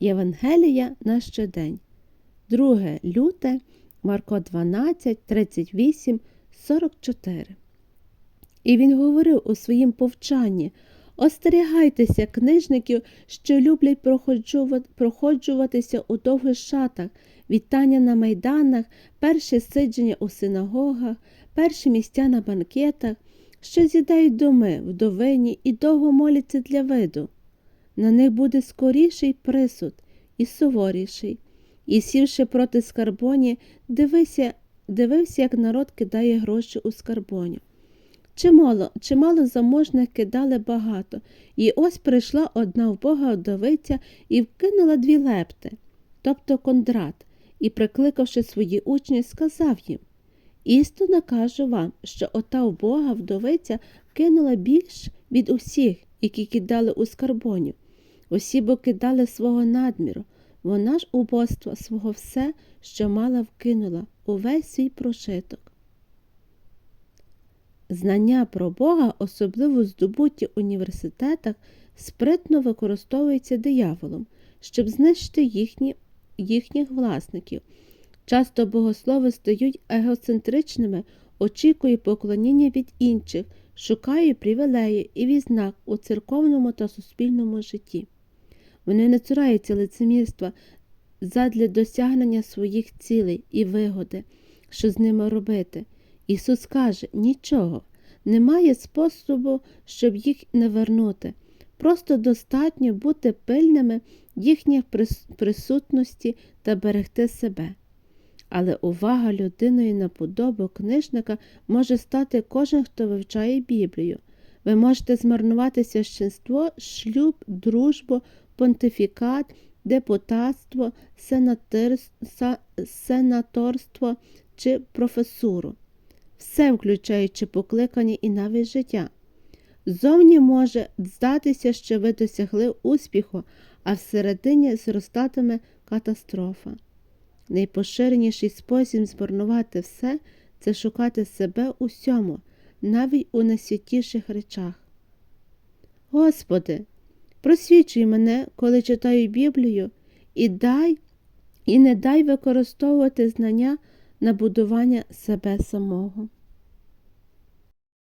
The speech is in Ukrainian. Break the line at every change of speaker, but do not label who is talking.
Євангелія на щодень. 2 люте, Марко 12, 38, 44. І він говорив у своїм повчанні Остерігайтеся книжників, що люблять проходжуватися у довгих шатах, вітання на майданах, перші сидження у синагогах, перші місця на банкетах, що з'їдають доми, вдовині і довго моляться для виду. На них буде скоріший присуд і суворіший. І сівши проти скарбоні, дивися, дивився, як народ кидає гроші у скарбоню. Чимало, чимало заможних кидали багато, і ось прийшла одна вбога вдовиця і вкинула дві лепти, тобто кондрат, і, прикликавши свої учні, сказав їм Істинно кажу вам, що ота вбога вдовиця кинула більш від усіх, які кидали у скарбоню. Усі бо кидали свого надміру, вона ж убоства свого все, що мала вкинула, увесь свій прошиток. Знання про Бога, особливо здобуті в університетах, спритно використовуються дияволом, щоб знищити їхні, їхніх власників. Часто богослови стають егоцентричними, очікують поклоніння від інших, шукають привілеї і відзнак у церковному та суспільному житті. Вони не цураються лицемірства задля досягнення своїх цілей і вигоди, що з ними робити. Ісус каже нічого, немає способу, щоб їх не вернути. Просто достатньо бути пильними їхніх присутності та берегти себе. Але увага людиною на подобу книжника може стати кожен, хто вивчає Біблію. Ви можете змарнувати священство, шлюб, дружбу, понтифікат, депутатство, сенаторство чи професуру все включаючи покликання і навіть життя. Зовні може здатися, що ви досягли успіху, а всередині зростатиме катастрофа. Найпоширеніший спосіб змарнувати все це шукати себе усьому, навіть у найсвятіших речах. Господи, просвічуй мене, коли читаю Біблію, і дай, і не дай використовувати знання на будування себе самого.